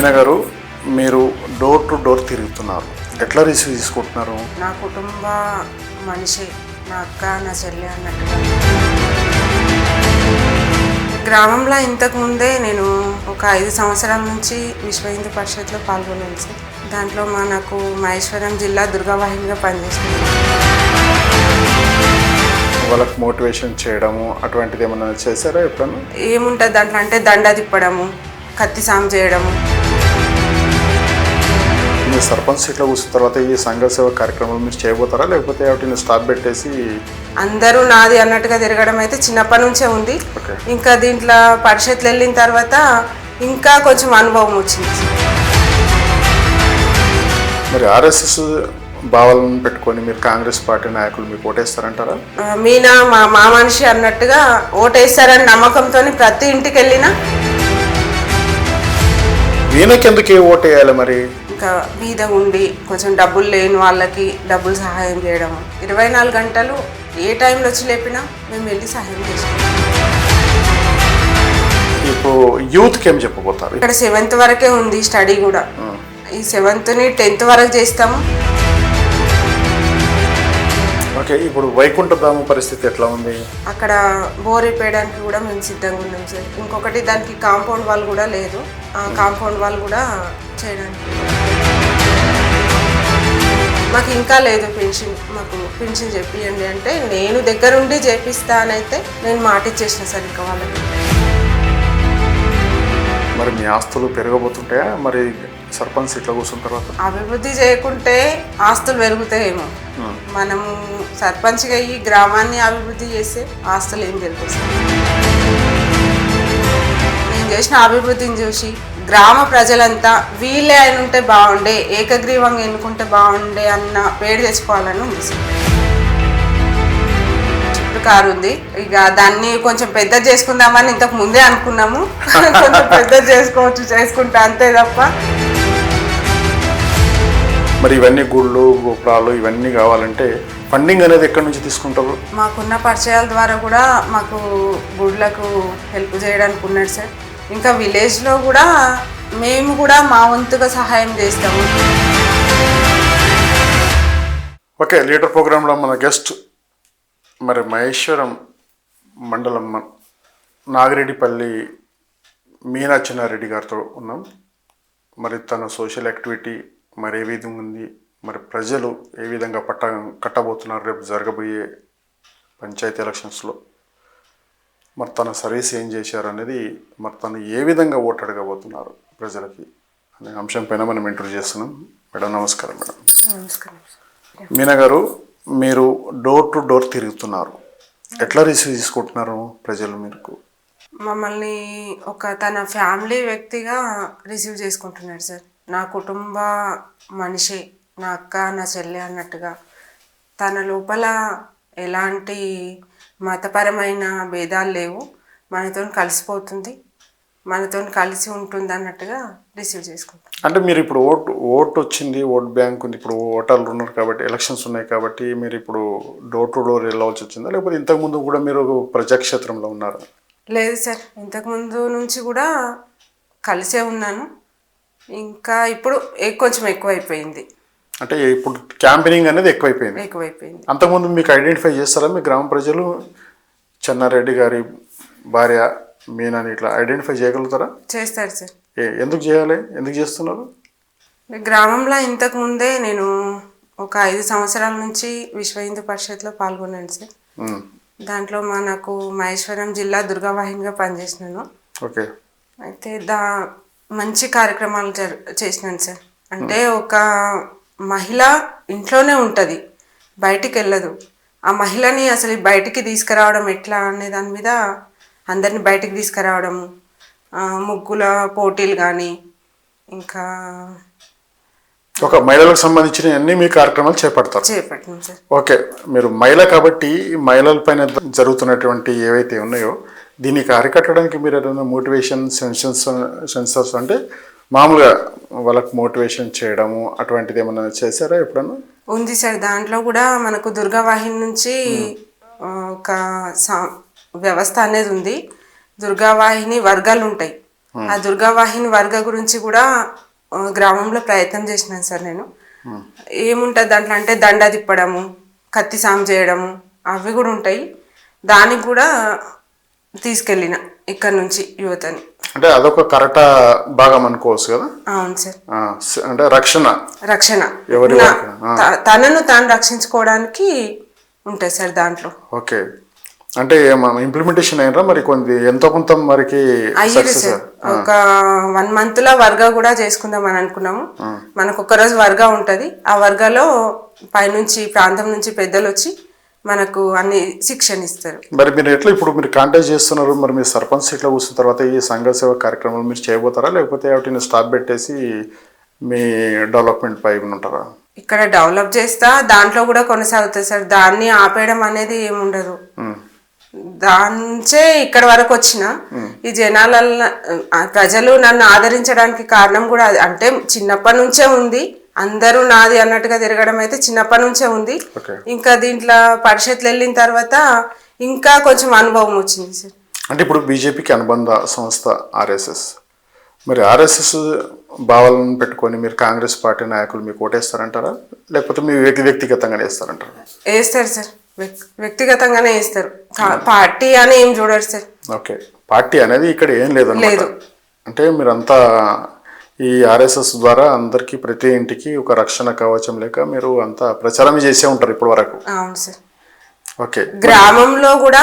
మీనా గారు మీరు door to door తిరుగుతున్నారు. ఎట్లా రిసీవ్ తీసుకుంటున్నారు? నా కుటుంబ మనిషి నా అక్క నా చెల్లి అన్నట్టుగా గ్రామంలో ఇంతకు ముందే నేను ఒక ఐదు సంవత్సరాల నుంచి విశ్వ హిందూ పరిషత్లో పాల్గొన్నాను సార్. దాంట్లో మనకు మహేశ్వరం జిల్లా దుర్గావాహినిగా పనిచేస్తుంది. వాళ్ళకి మోటివేషన్ చేయడము అటువంటిది ఏమైనా చేశారా ఎప్పుడన్నా? ఏముంటుంది దాంట్లో అంటే దండ తిప్పడము కత్తి సాము చేయడము. మీరు సర్పంచ్ సీట్లో కూర్చున్న తర్వాత ఈ సంఘ సేవ కార్యక్రమాలు మీరు చేయబోతారా? లేకపోతే వాటిని స్టాప్ పెట్టేసి అందరూ నాది అన్నట్టుగా తిరగడం అయితే చిన్నప్పటి నుంచే ఉంది. ఇంకా దీంట్లో పరిషత్లు వెళ్ళిన తర్వాత ఇంకా కొంచెం అనుభవం వచ్చింది. మరి ఆర్ఎస్ఎస్ భావాలను పెట్టుకొని మీరు కాంగ్రెస్ పార్టీ నాయకులు మీకు ఓటేస్తారంటారా? మీనా మా మా మనిషి అన్నట్టుగా ఓటేస్తారని నమ్మకంతో ప్రతి ఇంటికి వెళ్ళినా. వీణకి ఎందుకు ఏ ఓటు వేయాలి మరి? ఇంకా మీద ఉండి కొంచెం డబ్బులు లేని వాళ్ళకి డబ్బులు సహాయం చేయడం. ఇరవై నాలుగు గంటలు ఏ టైంలో వచ్చి లేపినా మేము వెళ్ళి సహాయం చేస్తాం. ఇప్పుడు యూత్కి ఏం చెప్పబోతారు? ఇక్కడ సెవెంత్ వరకే ఉంది స్టడీ కూడా. ఈ సెవెంత్ని టెన్త్ వరకు చేస్తాము. ఓకే ఇప్పుడు వైకుంఠధామ పరిస్థితి ఎట్లా ఉంది? అక్కడ బోర్ వేయడానికి కూడా మేము సిద్ధంగా ఉన్నాం సార్. ఇంకొకటి దానికి కాంపౌండ్ వాల్ కూడా లేదు. ఆ కాంపౌండ్ వాల్ కూడా చేయడానికి. మాకు ఇంకా లేదు పెన్షన్ మాకు పెన్షన్ చెప్పియండి అంటే నేను దగ్గరుండి చేపిస్తానైతే నేను మాట ఇచ్చేసిన సార్ ఇంకా వాళ్ళకి. మరి మీ ఆస్తులు పెరగబోతుంటాయా? మరి సర్పంచ్ సీట్లో కూర్చున్న తర్వాత? అభివృద్ధి చేయకుంటే ఆస్తులు పెరుగుతాయేమో. మనము సర్పంచ్గా ఈ గ్రామాన్ని అభివృద్ధి చేస్తే ఆస్తులు ఏం పెరుగుతాయి? నేను చేసిన అభివృద్ధిని చూసి గ్రామ ప్రజలంతా వీళ్ళే ఆయన ఉంటే బాగుండే ఏకగ్రీవంగా ఎన్నుకుంటే బాగుండే అన్న పేరు తెచ్చుకోవాలని ఉంది కారు ఉంది. ఇక దాన్ని కొంచెం పెద్ద చేసుకుందామని ఇంతకు ముందే అనుకున్నాము. కొంచెం పెద్ద చేసుకోవచ్చు చేసుకుంటా అంతే తప్ప. మరి ఇవన్నీ గుళ్ళు గోపురాలు ఇవన్నీ కావాలంటే ఫండింగ్ అనేది ఎక్కడి నుంచి తీసుకుంటారు? మాకున్న పరిచయాల ద్వారా కూడా మాకు గుడ్లకు హెల్ప్ చేయడానికి ఉన్నాడు సార్. ఇంకా విలేజ్లో కూడా మేము కూడా మా వంతుగా సహాయం చేస్తాము. ఓకే లీడర్ ప్రోగ్రాంలో మన గెస్ట్ మరి మహేశ్వరం మండలం నాగిరెడ్డిపల్లి మీనా చిన్నారెడ్డి గారితో ఉన్నాం. మరి తన సోషల్ యాక్టివిటీ మరి ఏ విధంగా ఉంది మరి ప్రజలు ఏ విధంగా పట్ట కట్టబోతున్నారు రేపు జరగబోయే పంచాయతీ ఎలక్షన్స్లో? మరి తన సర్వీస్ ఏం చేశారు అనేది మరి తను ఏ విధంగా ఓటు అడగబోతున్నారు ప్రజలకి అనే అంశం పైన మనం ఇంటర్వ్యూ చేస్తున్నాం. మేడం నమస్కారం మేడం. నమస్కారం. మీనా గారు మీరు డోర్ టు డోర్ తిరుగుతున్నారు. ఎట్లా రిసీవ్ తీసుకుంటున్నారు ప్రజలు మీకు? మమ్మల్ని ఒక తన ఫ్యామిలీ వ్యక్తిగా రిసీవ్ చేసుకుంటున్నాడు సార్. నా కుటుంబ మనిషి నా అక్క నా చెల్లి అన్నట్టుగా తన లోపల ఎలాంటి మతపరమైన భేదాలు లేవు. మనతో కలిసిపోతుంది. మనతో కలిసి ఉంటుంది అన్నట్టుగా రిసీవ్ చేసుకుంటాం అంటే మీరు ఇప్పుడు ఓటు ఓటు వచ్చింది ఓట్ బ్యాంక్ ఉంది. ఇప్పుడు ఓటర్లు ఉన్నారు కాబట్టి ఎలక్షన్స్ ఉన్నాయి కాబట్టి మీరు ఇప్పుడు డోర్ టు డోర్ వెళ్ళవలసి వచ్చిందా? లేకపోతే ఇంతకుముందు కూడా మీరు ప్రజాక్షేత్రంలో ఉన్నారు? లేదు సార్. ఇంతకుముందు నుంచి కూడా కలిసే ఉన్నాను. ఇంకా ఇప్పుడు కొంచెం ఎక్కువైపోయింది. అంటే ఇప్పుడు క్యాంపెయినింగ్ అనేది ఎక్కువైపోయింది. ఎక్కువైపోయింది. అంతకుముందు మీకు ఐడెంటిఫై చేస్తారా మీ గ్రామ ప్రజలు? చెన్నారెడ్డి గారి భార్య మీనాని ఇట్లా ఐడెంటిఫై చేయగలుగుతారా? చేస్తారు సార్. ఎందుకు చేయాలి? ఎందుకు చేస్తున్నారు? గ్రామంలో ఇంతకు ముందే నేను ఒక ఐదు సంవత్సరాల నుంచి విశ్వ హిందూ పరిషత్లో పాల్గొన్నాను సార్. దాంట్లో మనకు మహేశ్వరం జిల్లా దుర్గావాహినిగా పనిచేసినాను. ఓకే. అయితే దా మంచి కార్యక్రమాలు జరు చేసినాను సార్. అంటే ఒక మహిళ ఇంట్లోనే ఉంటుంది బయటికి వెళ్ళదు ఆ మహిళని అసలు బయటికి తీసుకురావడం ఎట్లా అనే దాని మీద అందరిని బయటికి తీసుకురావడం ముగ్గుల పోటీలు కానీ ఇంకా ఒక మహిళలకు సంబంధించిన అన్ని మీ కార్యక్రమాలు చేపడతారు. చేపట్టినాం సార్. ఓకే మీరు మహిళ కాబట్టి ఈ మహిళల పైన జరుగుతున్నటువంటి ఏవైతే ఉన్నాయో దీనికి అరికట్టడానికి మీరు ఏదైనా మోటివేషన్ సెన్సన్స్ సెన్సర్స్ అంటే మామూలుగా వాళ్ళకి మోటివేషన్ చేయడము అటువంటిది ఏమైనా చేశారా ఎప్పుడన్నా? ఉంది సార్. దాంట్లో కూడా మనకు దుర్గావాహిని నుంచి ఒక సా- వ్యవస్థ అనేది ఉంది. దుర్గావాహిని వర్గాలు ఉంటాయి. ఆ దుర్గావాహిని వర్గ గురించి కూడా గ్రామంలో ప్రయత్నం చేసినాను సార్ నేను. ఏముంటుంది దాంట్లో అంటే దండ తిప్పడము కత్తి సాము చేయడము అవి కూడా ఉంటాయి. దానికి కూడా తీసుకెళ్ళిన. ఇక్కడ నుంచి యువతని. అంటే అదొక కరెక్ట్ భాగం అనుకోవచ్చు కదా? అవును సార్. అంటే రక్షణ. రక్షణ. ఎవరి తనను తాను రక్షించుకోవడానికి ఉంటుంది సార్ దాంట్లో. ఓకే. అంటే ఇంప్లిమెంటేషన్ అయినరా మరి కొంత ఎంతో కొంత మరికి అయ్యింది సార్. ఒక వన్ మంత్లో వర్గా కూడా చేసుకుందాం అని అనుకున్నాము. మనకు ఒక రోజు వర్గా ఉంటది. ఆ వర్గాలో పైనుంచి ప్రాంతం నుంచి పెద్దలు వచ్చి మనకు అన్ని శిక్షణ ఇస్తారు మరి మీరు ఎట్లా ఇప్పుడు మీరు కాంటాక్ట్ చేస్తున్నారు? మరి మీ సర్పంచ్ సీట్లో కూర్చున్న తర్వాత ఈ సంఘ సేవ కార్యక్రమాలు మీరు చేయబోతారా? లేకపోతే వాటిని స్టాప్ పెట్టేసి మీ డెవలప్మెంట్ పై ఉంటారా? ఇక్కడ డెవలప్ చేస్తా దాంట్లో కూడా కొనసాగుతుంది సార్. దాన్ని ఆపేయడం అనేది ఏముండదు. దాంచే ఇక్కడ వరకు వచ్చిన. ఈ జనాల ప్రజలు నన్ను ఆదరించడానికి కారణం కూడా అంటే చిన్నప్పటి నుంచే ఉంది. అందరూ నాది అన్నట్టుగా తిరగడం అయితే చిన్నప్పటి నుంచే ఉంది. ఇంకా దీంట్లో పరిషత్లు వెళ్ళిన తర్వాత ఇంకా కొంచెం అనుభవం వచ్చింది సార్. అంటే ఇప్పుడు బీజేపీకి అనుబంధ సంస్థ ఆర్ఎస్ఎస్. మరి ఆర్ఎస్ఎస్ భావాలను పెట్టుకొని మీరు కాంగ్రెస్ పార్టీ నాయకులు మీకు ఓటేస్తారంటారా? లేకపోతే మీ వ్యక్తి వ్యక్తిగతంగానే వేస్తారంటారా? వేస్తారు సార్. వ్యక్- వ్యక్తిగతంగానే వేస్తారు. పార్టీ అని ఏం చూడరు సార్. ఓకే. పార్టీ అనేది ఇక్కడ ఏం లేదన్నమాట. లేదు. అంటే మీరంతా ఈ ఆర్ఎస్ఎస్ ద్వారా అందరికీ ప్రతి ఇంటికి ఒక రక్షణ కవచం లేక మీరు అంతా ప్రచారం చేసే ఉంటారు ఇప్పటి వరకు. అవును సార్. ఓకే. గ్రామంలో కూడా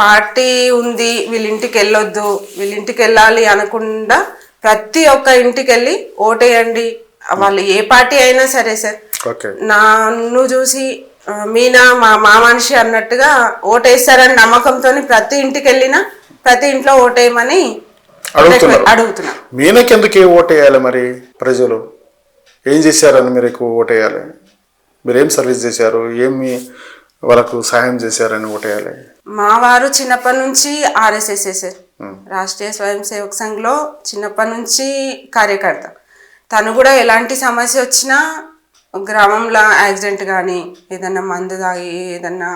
పార్టీ ఉంది వీళ్ళింటికి వెళ్ళొద్దు వీళ్ళింటికి వెళ్ళాలి అనకుండా ప్రతి ఒక్క ఇంటికి వెళ్ళి ఓటేయండి. వాళ్ళు ఏ పార్టీ అయినా సరే సార్. ఓకే. నన్ను చూసి మీనా మా మా మనిషి అన్నట్టుగా ఓటేస్తారని నమ్మకంతో ప్రతి ఇంటికి వెళ్ళినా ప్రతి ఇంట్లో ఓటేయమని అడుగుతున్నారు. అడుగుతున్నా మీనకెందుకు ఏ ఓటేయాలి మరి ప్రజలు? ఏం చేశారని మీరు ఎక్కువ ఓటేయాలి మీరు ఏం సర్వీస్ చేశారు? ఏమి వాళ్ళకు సహాయం చేశారని ఓటేయాలి మా వారు చిన్నప్పటి నుంచి ఆర్ఎస్ఎస్ సార్. రాష్ట్రీయ స్వయం సేవక్ సంఘ్లో చిన్నప్పటి నుంచి కార్యకర్త. తను కూడా ఎలాంటి సమస్య వచ్చినా గ్రామంలో యాక్సిడెంట్ కానీ ఏదన్నా మందు తాగి ఏదన్నా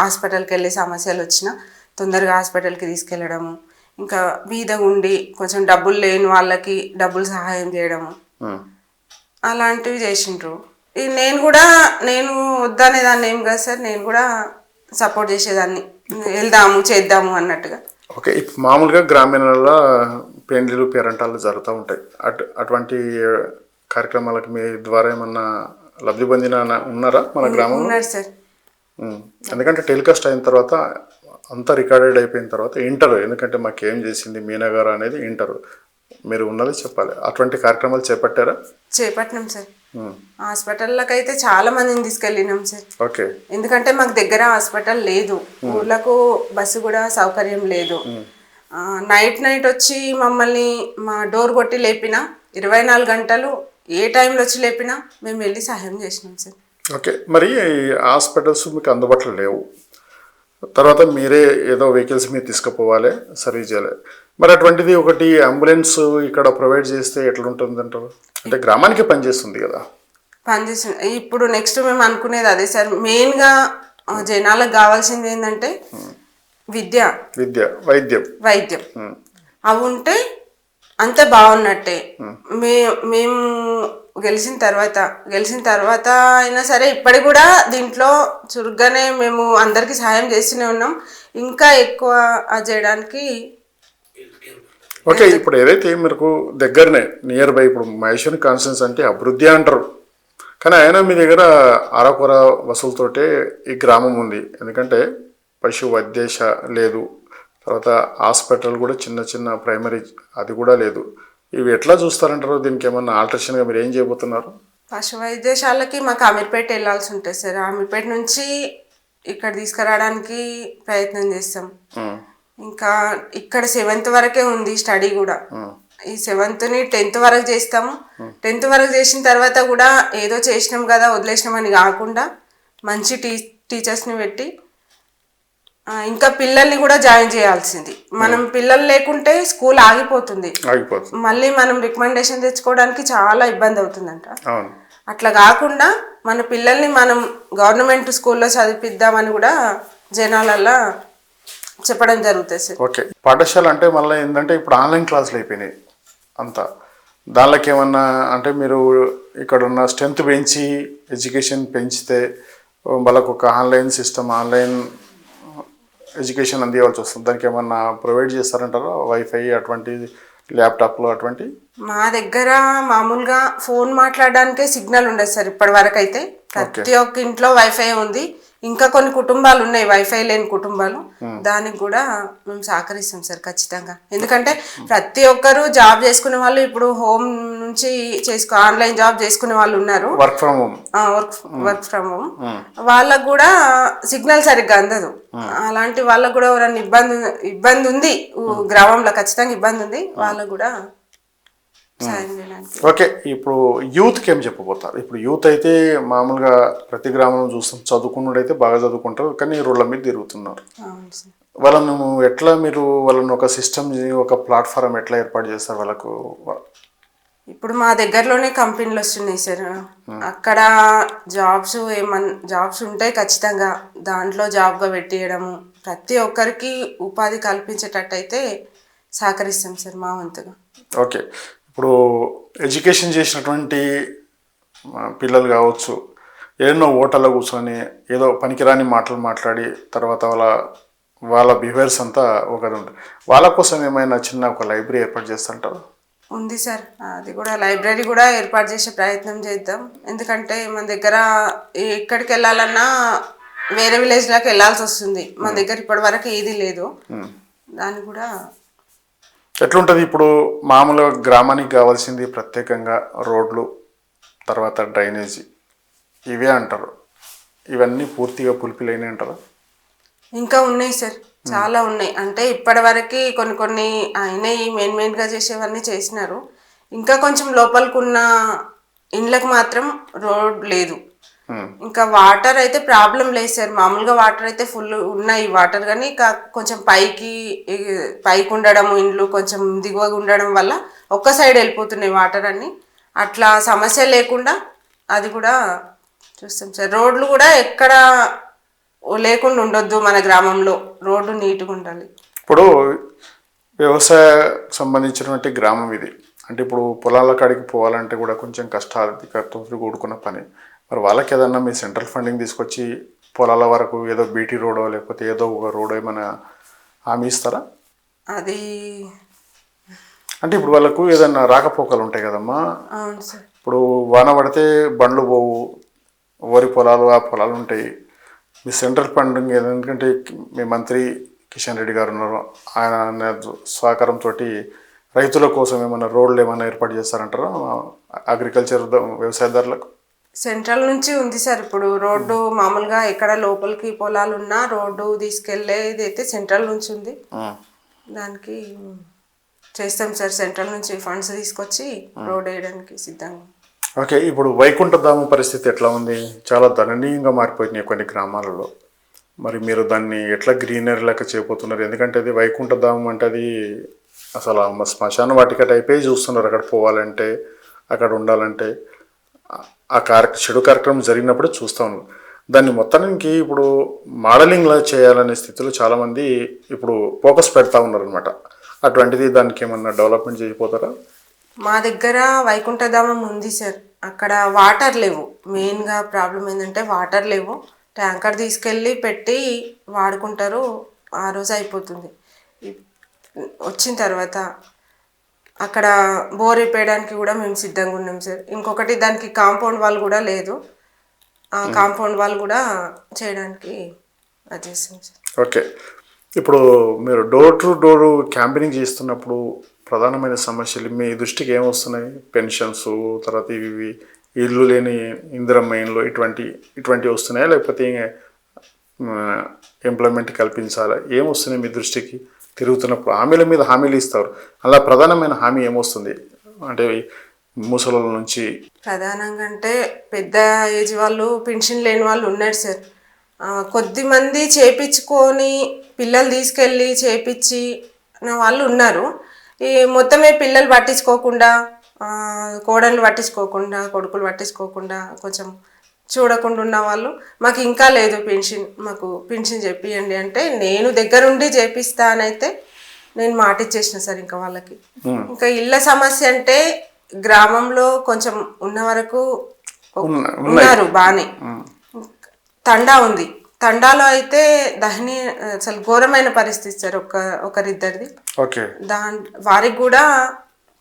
హాస్పిటల్కి వెళ్ళే సమస్యలు వచ్చినా తొందరగా హాస్పిటల్కి తీసుకెళ్ళడము ఇంకా బీద ఉండి కొంచెం డబ్బులు లేని వాళ్ళకి డబ్బులు సహాయం చేయడము. అలాంటివి చేసిండ్రు. నేను కూడా నేను వద్దనే దాన్ని ఏం కాదు సార్ నేను కూడా సపోర్ట్ చేసేదాన్ని. వెళ్దాము చేద్దాము అన్నట్టుగా. ఓకే ఇప్పుడు మామూలుగా గ్రామీణాలలో పెండ్లిలు పేరంటాలు జరుగుతూ ఉంటాయి. అటు అటువంటి కార్యక్రమాలకు మీ ద్వారా ఏమన్నా లబ్ధి పొందిన ఉన్నారా మన గ్రామంలో? ఉన్నారు సార్. ఎందుకంటే టెలికాస్ట్ అయిన తర్వాత అంతా రికార్డెడ్ అయిపోయిన తర్వాత ఇంటర్ ఎందుకంటే మాకు ఏం చేసింది మీనా గారు అనేది ఇంటర్. మీరు ఉన్నది చెప్పాలి. అటువంటి కార్యక్రమాలు చేపట్టారా? చేపట్టినాం సార్. హాస్పిటల్లోకి అయితే చాలా మందిని తీసుకెళ్ళినాం సార్. ఓకే. ఎందుకంటే మాకు దగ్గర హాస్పిటల్ లేదు. ఊర్లకు బస్సు కూడా సౌకర్యం లేదు. నైట్ నైట్ వచ్చి మమ్మల్ని మా డోర్ కొట్టి లేపిన ఇరవై నాలుగు గంటలు ఏ టైంలో వచ్చి లేపినా మేము వెళ్ళి సహాయం చేసినాం సార్. ఓకే. మరి హాస్పిటల్స్ మీకు అందుబాటులో లేవు. తర్వాత మీరే ఏదో వెహికల్స్ మీద తీసుకుపోవాలి సర్వీస్ చేయాలి. మరి అటువంటిది ఒకటి అంబులెన్స్ ఇక్కడ ప్రొవైడ్ చేస్తే ఎట్లుంటుంది అంటారు అంటే గ్రామానికి పనిచేస్తుంది కదా. పనిచేస్తుంది. ఇప్పుడు నెక్స్ట్ మేము అనుకునేది అదే సార్. మెయిన్గా జనాలకు కావాల్సింది ఏంటంటే విద్య. విద్య వైద్యం. వైద్యం. అవి ఉంటే అంత బాగున్నట్టే. మే మేము గెలిచిన తర్వాత గెలిచిన తర్వాత అయినా సరే ఇప్పటికి కూడా దీంట్లో చురుగ్గానే మేము అందరికీ సహాయం చేస్తూనే ఉన్నాం. ఇంకా ఎక్కువ అది చేయడానికి ఓకే ఇప్పుడు ఏదైతే మీకు దగ్గరనే నియర్ బై ఇప్పుడు మహేశ్వరి కాన్స్టెన్స్ అంటే అభివృద్ధి అంటారు. కానీ అయినా మీ దగ్గర అరకొర వసూలతోటే ఈ గ్రామం ఉంది. ఎందుకంటే పశు వైద్యశ లేదు. తర్వాత హాస్పిటల్ కూడా చిన్న చిన్న ప్రైమరీ అది కూడా లేదు. ఇవి ఎట్లా చూస్తారంటారు? దీనికి ఏమన్నా ఆల్టరేషన్గా మీరు ఏం చేయబోతున్నారు? పశు వైద్యశాలకి మాకు అమీర్పేట వెళ్ళాల్సి ఉంటుంది సార్. అమీర్పేట నుంచి ఇక్కడ తీసుకురావడానికి ప్రయత్నం చేస్తాం. ఇంకా ఇక్కడ సెవెంత్ వరకే ఉంది స్టడీ కూడా. ఈ సెవెంత్ని టెన్త్ వరకు చేస్తాము. టెన్త్ వరకు చేసిన తర్వాత కూడా ఏదో చేసినాం కదా వదిలేసినాం అని కాకుండా మంచి టీ టీచర్స్ని పెట్టి ఇంకా పిల్లల్ని కూడా జాయిన్ చేయాల్సింది. మనం పిల్లలు లేకుంటే స్కూల్ ఆగిపోతుంది. ఆగిపోతుంది. మళ్ళీ మనం రికమెండేషన్ తెచ్చుకోవడానికి చాలా ఇబ్బంది అవుతుందంట. అట్లా కాకుండా మన పిల్లల్ని మనం గవర్నమెంట్ స్కూల్లో చదివిద్దామని కూడా జనాలల్లో చెప్పడం జరుగుతుంది సార్. ఓకే. పాఠశాల అంటే మళ్ళీ ఏంటంటే ఇప్పుడు ఆన్లైన్ క్లాసులు అయిపోయినాయి అంతా. దానిలోకి ఏమన్నా అంటే మీరు ఇక్కడ ఉన్న స్ట్రెంత్ పెంచి ఎడ్యుకేషన్ పెంచితే వాళ్ళకు ఒక ఆన్లైన్ సిస్టమ్ ఆన్లైన్ ఎడ్యుకేషన్ అందివ్వాల్సి వస్తుంది. దానికి ఏమన్నా ప్రొవైడ్ చేస్తారంటారా? వైఫై అటువంటి ల్యాప్టాప్లు అటువంటి? మా దగ్గర మామూలుగా ఫోన్ మాట్లాడడానికే సిగ్నల్ ఉండదు సార్ ఇప్పటి వరకు అయితే ప్రతి ఒక్క ఇంట్లో వైఫై ఉంది. ఇంకా కొన్ని కుటుంబాలు ఉన్నాయి వైఫై లేని కుటుంబాలు. దానికి కూడా మేము సహకరిస్తాం సార్ ఖచ్చితంగా. ఎందుకంటే ప్రతి ఒక్కరు జాబ్ చేసుకునే వాళ్ళు ఇప్పుడు హోమ్ నుంచి చేసుకో ఆన్లైన్ జాబ్ చేసుకునే వాళ్ళు ఉన్నారు. Work from home work work from home వాళ్ళకు కూడా సిగ్నల్ సరిగ్గా అందదు. అలాంటి వాళ్ళకు కూడా ఎవరైనా ఇబ్బంది ఇబ్బంది ఉంది ఊ- గ్రామంలో ఖచ్చితంగా ఇబ్బంది ఉంది వాళ్ళకు కూడా సాయం చేయడానికి ఓకే ఇప్పుడు యూత్కి ఏం చెప్పబోతారు? ఇప్పుడు యూత్ అయితే మామూలుగా ప్రతి గ్రామంలో చూస్తాం చదువుకున్నాడు అయితే బాగా చదువుకుంటారు కానీ రోడ్ల మీద తిరుగుతున్నారు. వాళ్ళను ఎట్లా మీరు వాళ్ళని ఒక సిస్టమ్ ఒక ప్లాట్ఫారం ఎట్లా ఏర్పాటు చేస్తారు వాళ్ళకు? ఇప్పుడు మా దగ్గరలోనే కంపెనీలు వస్తున్నాయి సార్. అక్కడ జాబ్స్ ఏమన్ జాబ్స్ ఉంటాయి ఖచ్చితంగా. దాంట్లో జాబ్గా పెట్టియడము. ప్రతి ఒక్కరికి ఉపాధి కల్పించేటట్టయితే సహకరిస్తాం సార్ మా వంతుగా. ఓకే. ఇప్పుడు ఎడ్యుకేషన్ చేసినటువంటి పిల్లలు కావచ్చు ఎన్నో ఓటర్లో కూర్చొని ఏదో పనికిరాని మాటలు మాట్లాడి తర్వాత వాళ్ళ వాళ్ళ బిహేవియర్స్ అంతా ఉంటుంది. వాళ్ళ కోసం ఏమైనా చిన్న ఒక లైబ్రరీ ఏర్పాటు చేస్తుంటారు ఉంది సార్. అది కూడా లైబ్రరీ కూడా ఏర్పాటు చేసే ప్రయత్నం చేద్దాం. ఎందుకంటే మన దగ్గర ఎక్కడికి వెళ్ళాలన్నా వేరే విలేజ్లోకి వెళ్ళాల్సి వస్తుంది. మన దగ్గర ఇప్పటి వరకు ఏది లేదు. దాన్ని కూడా ఎట్లుంటుంది ఇప్పుడు మామూలుగా గ్రామానికి కావాల్సింది ప్రత్యేకంగా రోడ్లు తర్వాత డ్రైనేజీ. ఇవే అంటారు. ఇవన్నీ పూర్తిగా పులిపిలైన అంటారు? ఇంకా ఉన్నాయి సార్. చాలా ఉన్నాయి. అంటే ఇప్పటి వరకు కొన్ని కొన్ని అయినాయి మెయిన్ మెయిన్గా చేసేవన్నీ చేసినారు. ఇంకా కొంచెం లోపలికున్న ఇండ్లకు మాత్రం రోడ్ లేదు. ఇంకా వాటర్ అయితే ప్రాబ్లం లేదు సార్ మామూలుగా వాటర్ అయితే ఫుల్ ఉన్నాయి వాటర్ కానీ ఇంకా కొంచెం పైకి పైకి ఉండడం ఇండ్లు కొంచెం దిగువగా ఉండడం వల్ల ఒక్క సైడ్ వెళ్ళిపోతున్నాయి వాటర్ అన్ని. అట్లా సమస్య లేకుండా అది కూడా చూస్తాం సార్ రోడ్లు కూడా ఎక్కడ లేకుండా ఉండొద్దు మన గ్రామంలో. రోడ్డు నీట్గా ఉండాలి. ఇప్పుడు వ్యవసాయ సంబంధించినటువంటి గ్రామం ఇది. అంటే ఇప్పుడు పొలాల కాడికి పోవాలంటే కూడా కొంచెం కష్టాలు కూడుకున్న పని. మరి వాళ్ళకి ఏదన్నా మీ సెంట్రల్ ఫండింగ్ తీసుకొచ్చి పొలాల వరకు ఏదో బీటీ రోడో లేకపోతే ఏదో ఒక రోడ్ ఏమైనా హామీ ఇస్తారా? అది అంటే ఇప్పుడు వాళ్ళకు ఏదన్నా రాకపోకలు ఉంటాయి కదమ్మా. అవును సార్. ఇప్పుడు వాన పడితే బండ్లు పోవు వరి పొలాలు ఆ పొలాలు ఉంటాయి. మీ సెంట్రల్ ఫండింగ్ ఎందుకంటే మీ మంత్రి కిషన్ రెడ్డి గారు ఉన్నారు. ఆయన సహకారంతో రైతుల కోసం ఏమైనా రోడ్లు ఏమైనా ఏర్పాటు చేస్తారంటారా? అగ్రికల్చర్ వ్యవసాయదారులకు? సెంట్రల్ నుంచి ఉంది సార్. ఇప్పుడు రోడ్డు మామూలుగా ఎక్కడ లోపలికి పొలాలు ఉన్నా రోడ్డు తీసుకెళ్ళేది అయితే సెంట్రల్ నుంచి ఉంది. దానికి చేస్తాం సార్. సెంట్రల్ నుంచి ఫండ్స్ తీసుకొచ్చి రోడ్ వేయడానికి సిద్ధంగా. ఓకే ఇప్పుడు వైకుంఠధామ పరిస్థితి ఎట్లా ఉంది? చాలా దణనీయంగా మారిపోయినాయి కొన్ని గ్రామాలలో. మరి మీరు దాన్ని ఎట్లా గ్రీనరీ లెక్క చేయబోతున్నారు? ఎందుకంటే అది వైకుంఠధామం అంటే అది అసలు శ్మశాన వాటిక టైపే చూస్తున్నారు. అక్కడ పోవాలంటే అక్కడ ఉండాలంటే. ఆ- కార్య చెడు కార్యక్రమం జరిగినప్పుడు చూస్తా దాన్ని మొత్తానికి ఇప్పుడు మోడలింగ్లా చేయాలనే స్థితిలో చాలామంది ఇప్పుడు ఫోకస్ పెడతా ఉన్నారు అనమాట అటువంటిది దానికి ఏమన్నా డెవలప్మెంట్ చేయకపోతారా మా దగ్గర వైకుంఠధామం ఉంది సార్. అక్కడ వాటర్ లేవు. మెయిన్గా ప్రాబ్లం ఏంటంటే వాటర్ లేవు. ట్యాంకర్ తీసుకెళ్ళి పెట్టి వాడుకుంటారు. ఆ రోజు అయిపోతుంది. వచ్చిన తర్వాత అక్కడ బోర్ వేయడానికి కూడా మేము సిద్ధంగా ఉన్నాం సార్. ఇంకొకటి దానికి కాంపౌండ్ వాల్ కూడా లేదు. ఆ కాంపౌండ్ వాల్ కూడా చేయడానికి అది సార్ ఓకే. ఇప్పుడు మీరు డోర్ టు డోర్ క్యాంపెయినింగ్ చేస్తున్నప్పుడు ప్రధానమైన సమస్యలు మీ దృష్టికి ఏమొస్తున్నాయి? పెన్షన్స్ తర్వాత ఇవి ఇల్లు లేని ఇందిరమ్మ ఇండ్లు ఇటువంటి ఇటువంటివి వస్తున్నాయా? లేకపోతే ఎంప్లాయ్మెంట్ కల్పించాలా? ఏమొస్తున్నాయి మీ దృష్టికి? తిరుగుతున్నప్పుడు హామీల మీద హామీలు ఇస్తారు. అలా ప్రధానమైన హామీ ఏమొస్తుంది? అంటే ముసలి నుంచి ప్రధానంగా అంటే పెద్ద ఏజ్ వాళ్ళు పెన్షన్ లేని వాళ్ళు ఉన్నారు సార్. కొద్ది మంది చేపించుకొని పిల్లలు తీసుకెళ్ళి చేపించి వాళ్ళు ఉన్నారు. ఈ మొత్తమే పిల్లలు పట్టించుకోకుండా కోడళ్ళు పట్టించుకోకుండా కొడుకులు పట్టించుకోకుండా కొంచెం చూడకుండా ఉన్న వాళ్ళు. మాకు ఇంకా లేదు పెన్షన్. మాకు పెన్షన్ చెప్పియండి అంటే నేను దగ్గరుండి చేపిస్తానైతే నేను మాట ఇచ్చేసిన సార్ ఇంకా వాళ్ళకి. ఇంకా ఇళ్ళ సమస్య అంటే గ్రామంలో కొంచెం ఉన్న వరకు ఉన్న- ఉన్నారు బాగానే తండా ఉంది. తండాలో అయితే దహని అసలు ఘోరమైన పరిస్థితి సార్ ఒక ఒకరిద్దరిది. ఓకే. దాని వారికి కూడా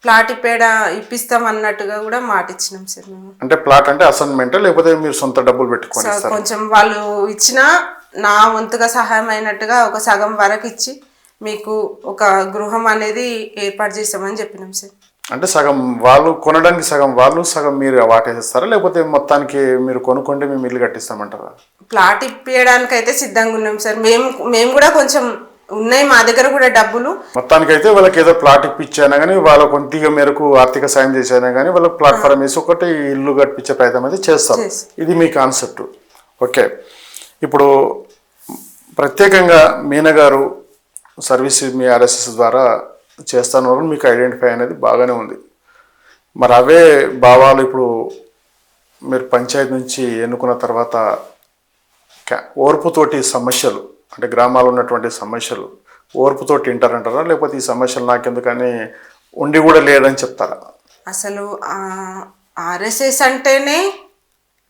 ప్లాట్ పేడ ఇప్పిస్తాం అన్నట్టుగా కూడా మాట ఇచ్చినాం సార్ మేము. అంటే ప్లాట్ అంటే అసైన్మెంట్? లేకపోతే మీరు సొంత డబ్బులు సో ఇస్తారు? కొంచెం వాళ్ళు ఇచ్చిన నా వంతుగా సహాయం అయినట్టుగా ఒక సగం వరకు ఇచ్చి మీకు ఒక గృహం అనేది ఏర్పాటు చేస్తామని చెప్పినాం సార్. అంటే సగం వాళ్ళు కొనడానికి సగం వాళ్ళు సగం మీరు వాటేస్తారా లేకపోతే మొత్తానికి మీరు కొనుక్కుంటే మేము ఇల్లు కట్టిస్తామంటారా? ప్లాట్ ఇప్పించడానికి అయితే సిద్ధంగా ఉన్నాం సార్. మేము మేము కూడా కొంచెం ఉన్నాయి మా దగ్గర కూడా డబ్బులు. మొత్తానికి అయితే వాళ్ళకి ఏదో ప్లాట్ ఇప్పించానా కానీ వాళ్ళ కొద్దిగా మేరకు ఆర్థిక సాయం చేశానా కానీ వాళ్ళకి ప్లాట్ఫామ్ వేసి ఒకటి ఇల్లు కట్టించే ప్రయత్నం అయితే చేస్తారు చేస్తాం. ఇది మీ కాన్సెప్ట్. ఓకే. ఇప్పుడు ప్రత్యేకంగా మీనా గారు సర్వీస్ మీ ఆర్ఎస్ఎస్ ద్వారా చేస్తాను మీకు ఐడెంటిఫై అనేది బాగానే ఉంది. మరి అవే భావాలు ఇప్పుడు మీరు పంచాయతీ నుంచి ఎన్నుకున్న తర్వాత ఓర్పుతోటి సమస్యలు అంటే గ్రామాల్లో ఉన్నటువంటి సమస్యలు ఓర్పుతోటి వింటారంటారా లేకపోతే ఈ సమస్యలు నాకెందుకని ఉండి కూడా లేదని చెప్తారా? అసలు ఆర్ఎస్ఎస్ అంటేనే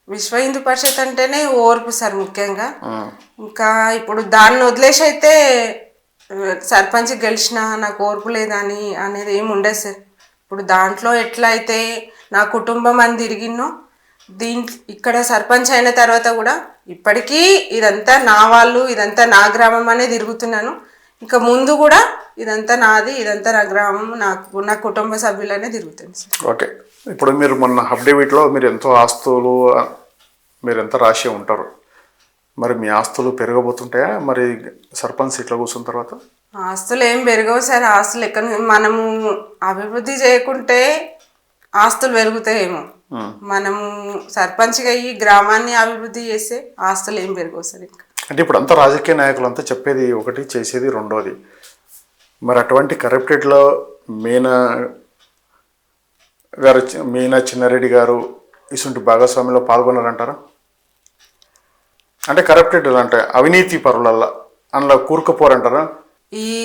విశ్వ హిందూ పరిషత్ అంటేనే ఓర్పు సార్ ముఖ్యంగా. ఇంకా ఇప్పుడు దాన్ని వదిలేసి అయితే సర్పంచ్ గెలిచిన నాకు ఓర్పు లేదని అనేది ఏమి ఉండదు సార్. ఇప్పుడు దాంట్లో ఎట్లా అయితే నా కుటుంబం అని తిరిగినో దీంట్ ఇక్కడ సర్పంచ్ అయిన తర్వాత కూడా ఇప్పటికీ ఇదంతా నా వాళ్ళు ఇదంతా నా గ్రామం అనే తిరుగుతున్నాను. ఇంకా ముందు కూడా ఇదంతా నాది ఇదంతా నా గ్రామం నాకు నా కుటుంబ సభ్యులనే తిరుగుతాను సార్. ఓకే. ఇప్పుడు మీరు మొన్న అప్డేవిట్లో మీరు ఎంతో ఆస్తులు మీరు ఎంత రాసి ఉంటారు. మరి మీ ఆస్తులు పెరగబోతుంటాయా? మరి సర్పంచ్ ఇట్లా కూర్చున్న తర్వాత? ఆస్తులు ఏం పెరగవు సార్. ఆస్తులు ఎక్కడ మనము అభివృద్ధి చేయకుంటే ఆస్తులు పెరుగుతాయేమో. మనము సర్పంచ్గా ఈ గ్రామాన్ని అభివృద్ధి చేస్తే ఆస్తులు ఏం పెరగవు సార్ ఇంకా? అంటే ఇప్పుడు అంతా రాజకీయ నాయకులు అంతా చెప్పేది ఒకటి చేసేది రెండోది. మరి అటువంటి కరప్టెడ్లో మీనా గారు మీనా చిన్నారెడ్డి గారు ఇటువంటి భాగస్వామ్యంలో పాల్గొన్నారంటారా? అంటే కరప్టెడ్ అంటే అవినీతి పరులల్లా అందులో కూరుకుపోరంటారా? ఈ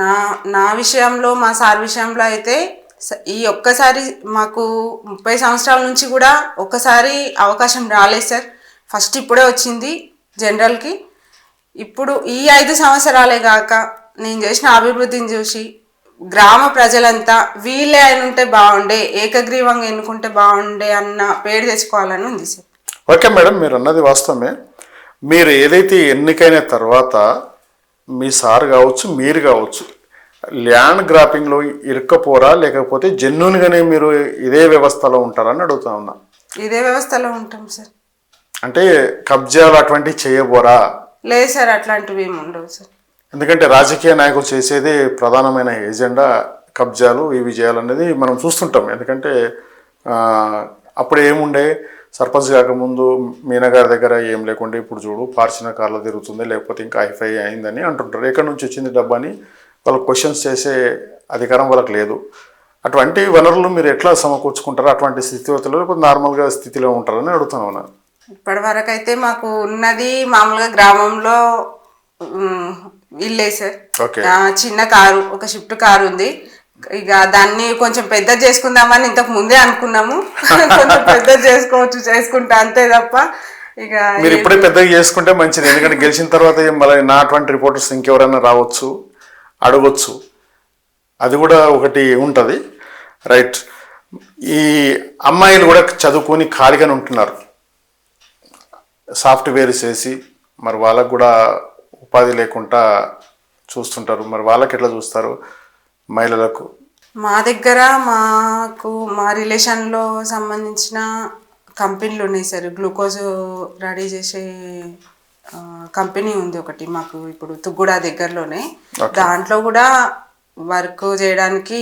నా నా విషయంలో మా సార్ విషయంలో అయితే ఈ ఒక్కసారి మాకు ముప్పై సంవత్సరాల నుంచి కూడా ఒక్కసారి అవకాశం రాలేదు సార్. ఫస్ట్ ఇప్పుడే వచ్చింది జనరల్కి. ఇప్పుడు ఈ ఐదు సంవత్సరాలే కాక నేను చేసిన అభివృద్ధిని చూసి గ్రామ ప్రజలంతా వీళ్ళే ఆయన ఉంటే బాగుండే ఏకగ్రీవంగా ఎన్నుకుంటే బాగుండే అన్న పేరు తెచ్చుకోవాలని ఉంది సార్. ఓకే మేడం మీరు అన్నది వాస్తవమే. మీరు ఏదైతే ఎన్నికైన తర్వాత మీ సార్ కావచ్చు మీరు కావచ్చు ల్యాండ్ గ్రాపింగ్లో ఇరుక్కపోరా? లేకపోతే జెన్యున్గానే మీరు ఇదే వ్యవస్థలో ఉంటారని అడుగుతా ఉన్నా. ఇదే వ్యవస్థలో ఉంటాం సార్. అంటే కబ్జాలు అటువంటివి చేయబోరా? లేదు సార్ అట్లాంటివి ఏమి ఉండవు సార్. ఎందుకంటే రాజకీయ నాయకులు చేసేది ప్రధానమైన ఎజెండా కబ్జాలు ఇవి చేయాలనేది మనం చూస్తుంటాం. ఎందుకంటే అప్పుడు ఏముండే? సర్పంచ్ కాకముందు మీనా గారి దగ్గర ఏం లేకుండా? ఇప్పుడు చూడు పార్చిన కార్లో తిరుగుతుంది లేకపోతే ఇంకా హైఫై అయిందని అంటుంటారు. ఎక్కడి నుంచి వచ్చింది డబ్బు అని వాళ్ళు క్వశ్చన్స్ చేసే అధికారం వాళ్ళకి లేదు. అటువంటి వనరులు మీరు ఎట్లా సమకూర్చుకుంటారో? అటువంటి లేకపోతే నార్మల్గా స్థితిలో ఉంటారని అడుగుతున్నాను ఇప్పటి వరకు అయితే మాకు ఉన్నది మామూలుగా గ్రామంలో ఇల్లే సార్. చిన్న కారు ఒక షిఫ్ట్ కారు ఉంది. ఇక దాన్ని కొంచెం పెద్ద చేసుకుందామని ఇంతకు ముందే అనుకున్నాము. కొంచెం పెద్ద చేసుకోవచ్చు చేసుకుంటా అంతే తప్ప ఇక మీరు ఇప్పుడే పెద్దగా చేసుకుంటే మంచిది. ఎందుకంటే గెలిచిన తర్వాత మళ్ళీ నా అటువంటి రిపోర్టర్స్ ఇంకెవరైనా రావచ్చు? అడగొచ్చు. అది కూడా ఒకటి ఉంటుంది. రైట్. ఈ అమ్మాయిలు కూడా చదువుకొని ఖాళీగానే ఉంటున్నారు. సాఫ్ట్వేర్ చేసి మరి వాళ్ళకు కూడా ఉపాధి లేకుండా చూస్తుంటారు. మరి వాళ్ళకి ఎట్లా చూస్తారు మహిళలకు? మా దగ్గర మాకు మా రిలేషన్లో సంబంధించిన కంపెనీలు ఉన్నాయి సార్. గ్లూకోజ్ రెడీ చేసే కంపెనీ ఉంది ఒకటి మాకు ఇప్పుడు తుగ్గుడ దగ్గరలోనే. దాంట్లో కూడా వర్క్ చేయడానికి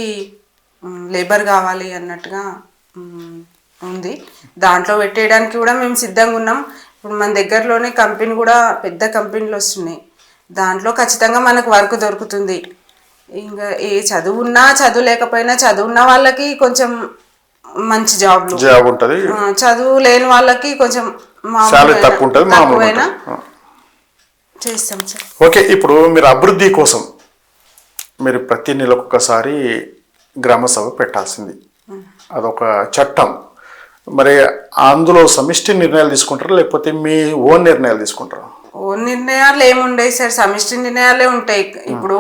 లేబర్ కావాలి అన్నట్టుగా ఉంది. దాంట్లో పెట్టేయడానికి కూడా మేము సిద్ధంగా ఉన్నాం. ఇప్పుడు మన దగ్గరలోనే కంపెనీ కూడా పెద్ద కంపెనీలు వస్తున్నాయి. దాంట్లో ఖచ్చితంగా మనకు వర్క్ దొరుకుతుంది. ఇంకా ఏ చదువు ఉన్నా చదువు లేకపోయినా చదువున్న వాళ్ళకి కొంచెం మంచి జాబ్లు. జాబ్ ఉంటుంది. చదువు లేని వాళ్ళకి కొంచెం తక్కువైనా. చేస్తాం సార్. ఓకే ఇప్పుడు మీరు అభివృద్ధి కోసం మీరు ప్రతి నెలకు ఒకసారి గ్రామ సభ పెట్టాల్సింది. అదొక చట్టం. మరి అందులో సమిష్టి నిర్ణయాలు తీసుకుంటారా లేకపోతే మీ ఓన్ నిర్ణయాలు తీసుకుంటారా? ఓ నిర్ణయాలు ఏముండయి సార్ సమిష్టి నిర్ణయాలే ఉంటాయి. ఇప్పుడు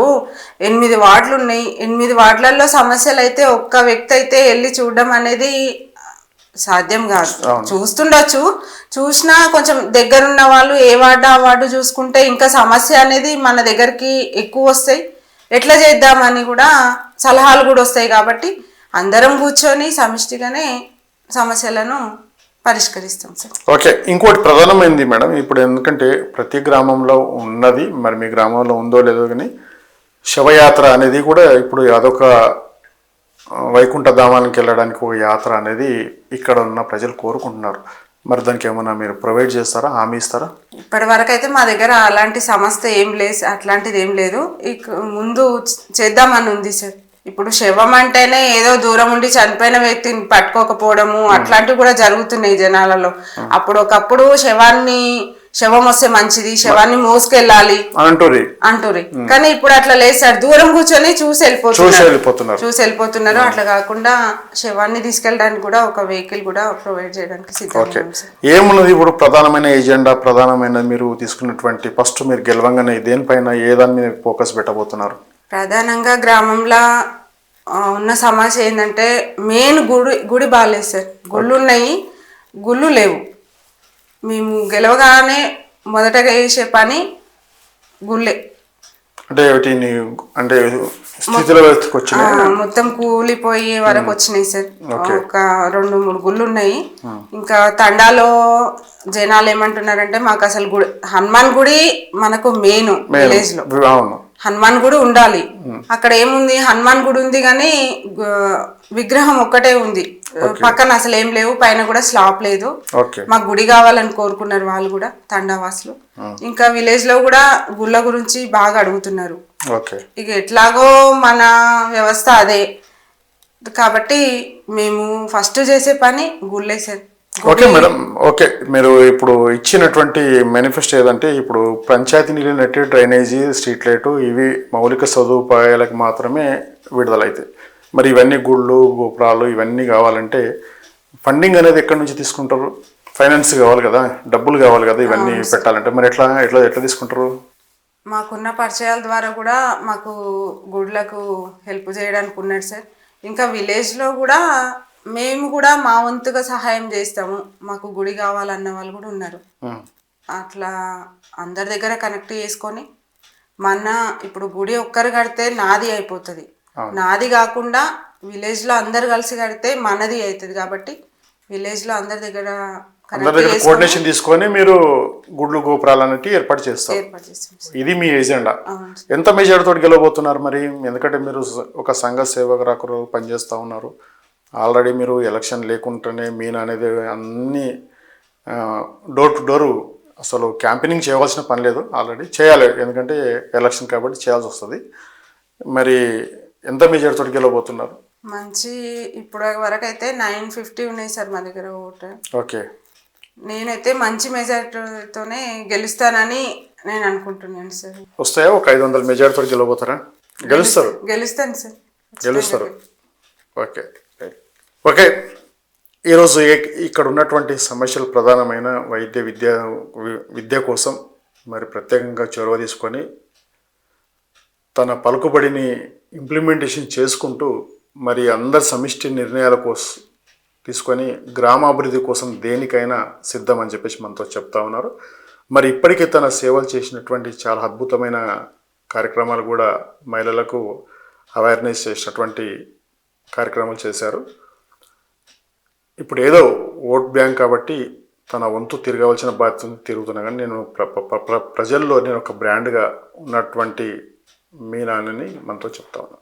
ఎనిమిది వార్డులు ఉన్నాయి. ఎనిమిది వార్డులలో సమస్యలు అయితే ఒక్క వ్యక్తి అయితే వెళ్ళి చూడడం అనేది సాధ్యం కాదు. చూస్తుండొచ్చు. చూసినా కొంచెం దగ్గరున్న వాళ్ళు ఏ వార్డు ఆ వార్డు చూసుకుంటే ఇంకా సమస్య అనేది మన దగ్గరికి ఎక్కువ వస్తాయి. ఎట్లా చేద్దామని కూడా సలహాలు కూడా వస్తాయి కాబట్టి అందరం కూర్చొని సమిష్టిగానే సమస్యలను పరిష్కరిస్తాం సార్. ఓకే ఇంకోటి ప్రధానమైనది మేడం. ఇప్పుడు ఎందుకంటే ప్రతి గ్రామంలో ఉన్నది మరి మీ గ్రామంలో ఉందో లేదో కానీ శవయాత్ర అనేది కూడా ఇప్పుడు అదొక ఆ, వైకుంఠ ధామానికి వెళ్ళడానికి ఒక యాత్ర అనేది ఇక్కడ ఉన్న ప్రజలు కోరుకుంటున్నారు. మరి దానికి ఏమైనా మీరు ప్రొవైడ్ చేస్తారా? హామీ ఇస్తారా? ఇప్పటి వరకు అయితే మా దగ్గర అలాంటి సమస్య ఏం లేదు అట్లాంటిది ఏం లేదు. ముందు చేద్దామని ఉంది సార్. ఇప్పుడు శవం అంటేనే ఏదో దూరం ఉండి చనిపోయిన వ్యక్తిని పట్టుకోకపోవడము అట్లాంటివి కూడా జరుగుతున్నాయి జనాలలో. అప్పుడు ఒకప్పుడు శవాన్ని శవం వస్తే మంచిది శవాన్ని మోసుకెళ్ళాలి అంటూరి అంటురి కానీ ఇప్పుడు అట్లా లేదు సార్ దూరం కూర్చొని చూసి వెళ్ళిపోతున్నారు. చూసి వెళ్ళిపోతున్నారు. అట్లా కాకుండా శవాన్ని తీసుకెళ్ళడానికి కూడా ఒక వెహికల్ కూడా ప్రొవైడ్ చేయడానికి ఏమున్నది ఇప్పుడు ప్రధానమైన ఎజెండా ప్రధానమైన మీరు తీసుకున్నటువంటి ఫస్ట్ మీరు గెలవంగానే దేనిపైన ఏ దాని మీద ఫోకస్ పెట్టబోతున్నారు? ప్రధానంగా గ్రామంలో ఉన్న సమస్య ఏంటంటే మెయిన్ గుడి గుడి బాగాలేదు సార్. గుళ్ళు ఉన్నాయి గుళ్ళు లేవు. మేము గెలవగానే మొదటగా చేసే పని గుళ్ళే. అంటే వీటిని అంటే స్థితిలో మొత్తం కూలిపోయే వరకు వచ్చినాయి సార్. ఒక రెండు మూడు గుళ్ళు ఉన్నాయి ఇంకా తండాలో జనాలు ఏమంటున్నారంటే మాకు అసలు గుడి హనుమాన్ గుడి మనకు మెయిన్ విలేజ్లో. హనుమాన్ గుడి ఉండాలి. అక్కడ ఏముంది? హనుమాన్ గుడి ఉంది కానీ విగ్రహం ఒక్కటే ఉంది. పక్కన అసలు ఏం లేవు పైన కూడా స్లాప్ లేదు. మాకు గుడి కావాలని కోరుకున్నారు వాళ్ళు కూడా తండావాసులు. ఇంకా విలేజ్లో కూడా గుళ్ళ గురించి బాగా అడుగుతున్నారు. ఇక ఎట్లాగో మన వ్యవస్థ అదే. కాబట్టి మేము ఫస్ట్ చేసే పని గుళ్ళే సార్. Okay madam okay. మీరు ఇప్పుడు ఇచ్చినటువంటి మేనిఫెస్టో ఏదంటే ఇప్పుడు పంచాయతీ నీళ్ళు నెట్టి డ్రైనేజీ స్ట్రీట్ లైటు ఇవి మౌలిక సదుపాయాలకు మాత్రమే విడుదలవుతాయి మరి ఇవన్నీ గుళ్ళు గోపురాలు ఇవన్నీ కావాలంటే ఫండింగ్ అనేది ఎక్కడి నుంచి తీసుకుంటారు? ఫైనాన్స్ కావాలి కదా డబ్బులు కావాలి కదా ఇవన్నీ పెట్టాలంటే. మరి ఎట్లా ఎట్లా ఎట్లా తీసుకుంటారు? మాకున్న పరిచయాల ద్వారా కూడా మాకు గుడ్లకు హెల్ప్ చేయడానికి ఉన్నాడు సార్. ఇంకా విలేజ్లో కూడా మేము కూడా మా వంతుగా సహాయం చేస్తాము. మాకు గుడి కావాలన్న వాళ్ళు కూడా ఉన్నారు. అట్లా అందరి దగ్గర కనెక్ట్ చేసుకొని మన ఇప్పుడు గుడి ఒక్కరు కడితే నాది అయిపోతుంది. నాది కాకుండా విలేజ్లో అందరు కలిసి కడితే మనది అవుతుంది కాబట్టి విలేజ్లో అందరి దగ్గర అందరి దగ్గర కోఆర్డినేషన్ తీసుకొని మీరు గుడ్లు గోపురాలు అనేవి ఏర్పాటు చేస్తారు. ఇది మీ అవును. ఎంత మెజార్టీతో గెలవబోతున్నారు మరి? ఎందుకంటే మీరు ఒక సంఘ సేవకురాకులు పనిచేస్తూ ఉన్నారు. ఆల్రెడీ మీరు ఎలక్షన్ లేకుండానే మీన్ అనేది అన్ని డోర్ టు డోర్ అసలు క్యాంపెయినింగ్ చేయవలసిన పని లేదు. ఆల్రెడీ చేయాలి. ఎందుకంటే ఎలక్షన్ కాబట్టి చేయాల్సి వస్తుంది. మరి ఎంత మెజార్టీతో గెలవబోతున్నారు? మంచి ఇప్పుడు వరకు అయితే నైన్ ఫిఫ్టీ ఉన్నాయి సార్ మా దగ్గర ఓటు. ఓకే. నేనైతే మంచి మెజార్టీతోనే గెలుస్తానని నేను అనుకుంటున్నాను సార్. వస్తాయా? ఒక ఐదు వందల మెజార్టీతో గెలవబోతారా? గెలుస్తారు. గెలుస్తాను సార్. గెలుస్తారు. ఓకే. ఓకే. ఈరోజు ఇక్కడ ఉన్నటువంటి సమస్యలు ప్రధానమైన వైద్య విద్య విద్య కోసం మరి ప్రత్యేకంగా చొరవ తీసుకొని తన పలుకుబడిని ఇంప్లిమెంటేషన్ చేసుకుంటూ మరి అందరి సమిష్టి నిర్ణయాల కోసం తీసుకొని గ్రామాభివృద్ధి కోసం దేనికైనా సిద్ధం అని చెప్పేసి మనతో చెప్తా ఉన్నారు. మరి ఇప్పటికీ తన సేవలు చేసినటువంటి చాలా అద్భుతమైన కార్యక్రమాలు కూడా మహిళలకు అవేర్నెస్ చేసినటువంటి కార్యక్రమాలు చేశారు. ఇప్పుడు ఏదో ఓట్ బ్యాంక్ కాబట్టి తన వంతు తిరగవలసిన బాధ్యత తిరుగుతున్నా కానీ నేను ప్ర- ప్ర- ప్రజల్లో నేను ఒక బ్రాండ్గా ఉన్నటువంటి మీ నాన్నని మనతో చెప్తా ఉన్నాను.